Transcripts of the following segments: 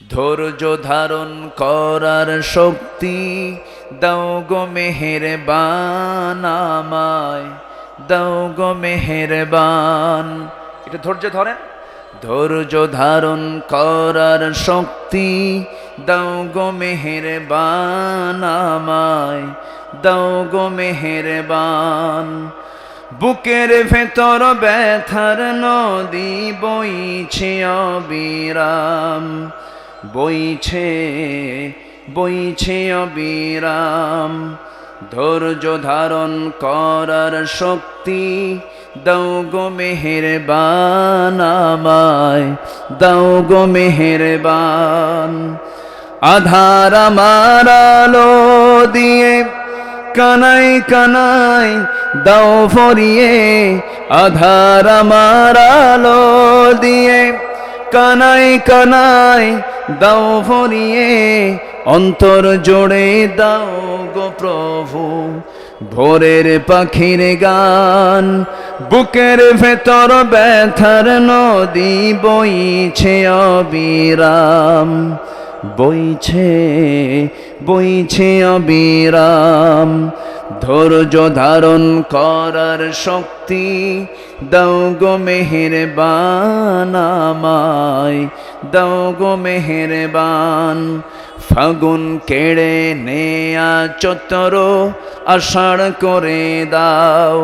ধৈর্য ধারণ করার শক্তি দাও গো মেহের বানামায় দাও গো মেহের বান এটা ধৈর্য ধরেন? ধৈর্য ধারণ করার শক্তি দাও গো মেহের বানামায় দাও গো মেহের বান বুকের ভেতর ব্যথার নদী বইছে অবিরাম। বইছে বইছে অবিরাম। ধৈর্য ধারণ করার শক্তি দাও গো মেহের বানামায় দাও গো মেহের বান আধার আমার আলো দিয়ে কানাই কানাই দাও ফরিয়ে আধার আমার আলো দিয়ে কানাই কানাই দাও ফরিয়ে অন্তর জোড়ে দাও গো প্রভু। ভোরের পাখির গান, বুকের ভেতর ব্যথার নদী বইছে অবিরাম। বইছে বইছে অবিরাম। ধৈর্য ধারণ করার শক্তি দাও গো মেহের বানামায় দাও গো মেহের বান ফাগুন কেড়ে নেয়া চতর আষাঢ় করে দাও।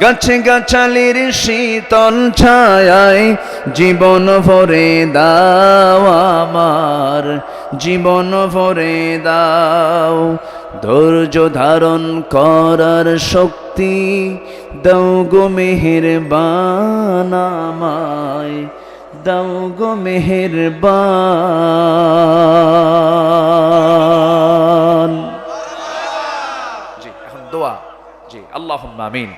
গাছে গাছালির শীতল ছায়ায় জীবন ভরে দাও আমার, জীবন ভরে দাও। ধৈর্য ধারণ করার শক্তি দাও গো মেহের বানামায় দাও গো মেহেরবান। জি এখন দোয়া। জি আল্লাহ আমিন।